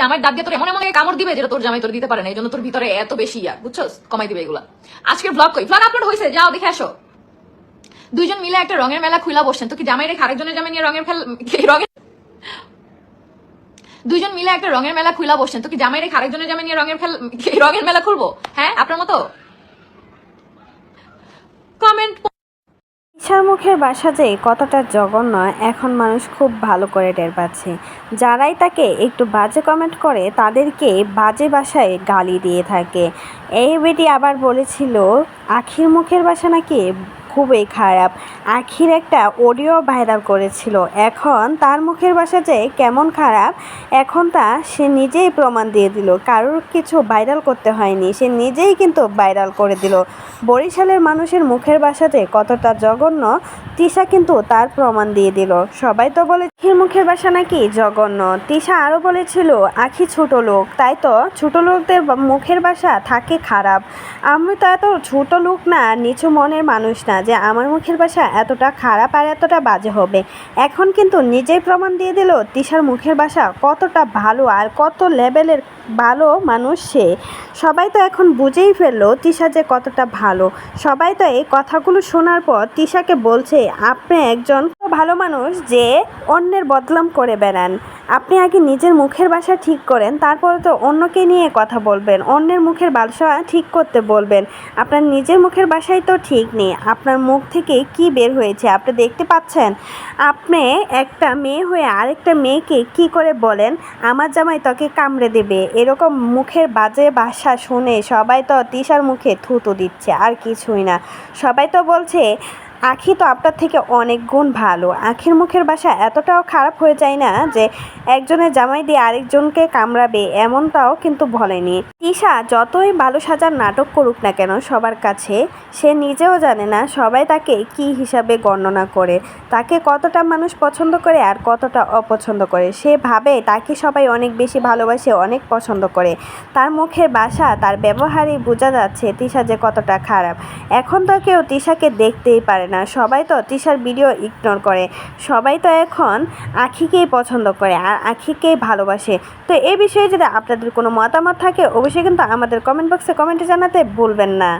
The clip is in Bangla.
জামাই দাঁত দিয়ে তোর এমন এমন কামড় দিবে যেটা তোর জামাই তোর দিতে পারে না এই জন্য তোর ভিতরে এত বেশি ইয়া বুঝছ কমাই দিবে এগুলা। আজকের ব্লগ কই? ব্লগ আপলোড হয়েছে যাও, দেখে আসো। দুইজন মিলে একটা রঙের মেলা খুলা বসছেন। তো কি জামাই রেখে আরেকজনের জামাই নিয়ে রঙের রঙের দুইজন মিলে একটা রঙের মেলা খুলা বসছেন। তো কি জামাই রেখে আরেকজনের জামাই নিয়ে রঙের খেল রঙের মেলা খুলবো? হ্যাঁ আপনার মতো কমেন্ট ঈশার মুখের বাসা যে কতটা জঘন্য, এখন মানুষ খুব ভালো করে টের পাচ্ছে। যারাই তাকে একটু বাজে কমেন্ট করে, তাদেরকে বাজে বাসায় গালি দিয়ে থাকে। এই বেটি আবার বলেছিল, আখির মুখের বাসা নাকি খুবই খারাপ। আখির একটা অডিও ভাইরাল করেছিল। এখন তার মুখের বাসা যে কেমন খারাপ, এখন তা সে নিজেই প্রমাণ দিয়ে দিল। কারোর কিছু ভাইরাল করতে হয়নি। সে নিজেই কিন্তু ভাইরাল করে দিল। বরিশালের মানুষের মুখের যে কতটা জঘন্য, তিশা কিন্তু তার প্রমাণ দিয়ে দিল। সবাই তো বলে আখির মুখের বাসা নাকি জঘন্য। তিশা আরও বলেছিল, আখি ছোট লোক। তাই তো ছোট লোকদের মুখের বাসা থাকে খারাপ। আমি তো এত ছোট লোক না, নিচু মনের মানুষ না। যে আমার মুখের বাসা এতটা খারাপ আর এতটা বাজে হবে। এখন কিন্তু নিজেই প্রমাণ দিয়ে দিল তিশার মুখের বাসা কতটা ভালো আর কত লেভেলের ভালো মানুষ সে। সবাই তো এখন বুঝেই ফেলল তিশা যে কতটা ভালো। সবাই তো এই কথাগুলো শোনার পর তিশাকে বলছে, আপনি একজন ভালো মানুষ যে অন্যের বদলাম করে বেড়ান। আপনি আগে নিজের মুখের বাসা ঠিক করেন, তারপরে তো অন্যকে নিয়ে কথা বলবেন, অন্যের মুখের বাসা ঠিক করতে বলবেন। আপনার নিজের মুখের বাসাই তো ঠিক নেই, আপনার মুখ থেকে কি বের হয়েছে আপনি দেখতে পাচ্ছেন? আপনি একটা মেয়ে হয়ে আরেকটা মেয়েকে কি করে বলেন? আমার জামাই তোকে কামড়ে দেবে। এরকম মুখের বাজে ভাষা শুনে সবাই তো তিশার মুখে থুতু দিচ্ছে, আর কিছুই না। সবাই তো বলছে আখি তো আপনার থেকে অনেক গুণ ভালো। আখির মুখের বাসা এতটাও খারাপ হয়ে যায় না যে একজনের জামাই দিয়ে আরেকজনকে কামড়াবে এমনটাও কিন্তু বলেনি। তিশা যতই ভালো সাজার নাটক করুক না কেন সবার কাছে, সে নিজেও জানে না সবাই তাকে কি হিসাবে গণনা করে, তাকে কতটা মানুষ পছন্দ করে আর কতটা অপছন্দ করে। সে ভাবে তাকে সবাই অনেক বেশি ভালোবাসে, অনেক পছন্দ করে। তার মুখের বাসা, তার ব্যবহারেই বোঝা যাচ্ছে তিশা যে কতটা খারাপ। এখন তো কেউ তিশাকে দেখতেই পারে না। সবাই তো তিশার ভিডিও ইগনোর করে। সবাই তো এখন আখিকেই পছন্দ করে আর আখিকেই ভালোবাসে। তো এ বিষয়ে যদি আপনাদের কোনো মতামত থাকে অবশ্যই কিন্তু আমাদের কমেন্ট বক্সে কমেন্টে জানাতে ভুলবেন না।